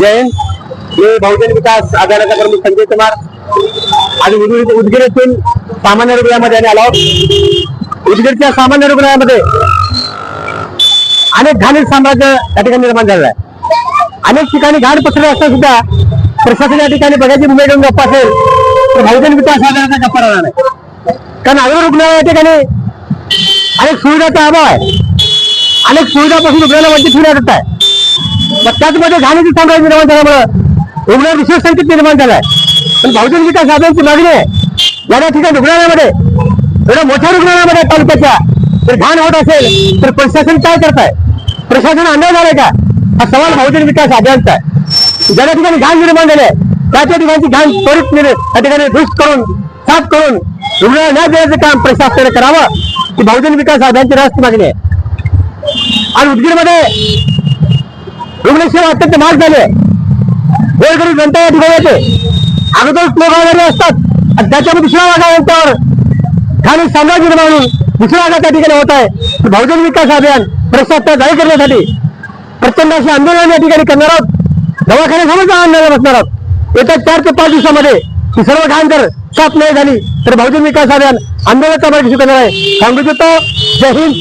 जय. हिंद मी बहुजन विकास आघाडीचा प्रमुख संजय कुमार. आणि उदगीर उदगीर येथील सामान्य रुग्णालयामध्ये आम्ही आलो उदगीरच्या सामान्य रुग्णालयामध्ये अनेक घाणीत साम्राज्य या ठिकाणी निर्माण झालेलं आहे. अनेक ठिकाणी घाण पसरले असता सुद्धा प्रशासन या ठिकाणी बघायची भूमिका घेऊन गप्पा असेल तर बहुजन विकास आघाडीचा गप्पा राहणार नाही. कारण आग्रा रुग्णालय या ठिकाणी अनेक सुविधाचा अभाव आहे. अनेक सुविधापासून रुग्णाला वंचित ठेवण्यात येत आहे. मग त्याचमध्ये घाणीचे साम्राज्य निर्माण झाल्यामुळं रुग्णावर विशेष संख्येत निर्माण झालाय. पण बहुजन विकास आघाडीची मागणी आहे. या ठिकाणी रुग्णालयामध्ये एवढ्या मोठ्या रुग्णालयामध्ये तालुक्याच्या. जर घाण होत असेल तर प्रशासन काय करताय? प्रशासन अंदाज आलाय का? हा सवाल बहुजन विकास आघाडीचा आहे. ज्या ठिकाणी घाण निर्माण झाले त्या त्या ठिकाणची घाण त्वरित त्या ठिकाणी दुष्ट करून साफ करून रुग्णाला न देण्याचं काम प्रशासनाने करावं ही बहुजन विकास आघाडीची रास्त मागणी आहे. आणि उदगीरमध्ये रुग्णसेवा अत्यंत महाग झाली. आहे गोरगरीब जनता या ठिकाणी येते अगोदर लोक वगैरे असतात. आणि त्याच्यामध्ये दुसऱ्या भागावर ठाणे साम्राज्य निर्माण होऊन दुसरा भागात त्या ठिकाणी होत आहे. बहुजन विकास अभियान प्रशासना जाहीर करण्यासाठी प्रचंड असे आंदोलन या ठिकाणी करणार आहोत. दवाखान्यासमोर आंदोलन बसणार आहोत. येत्या चार ते पाच दिवसामध्ये ही सर्व घाण जर साफ नाही झाली तर बहुजन विकास अभियान आंदोलनाचा मार्ग करणार आहे. सांगू देतो जय हिंद.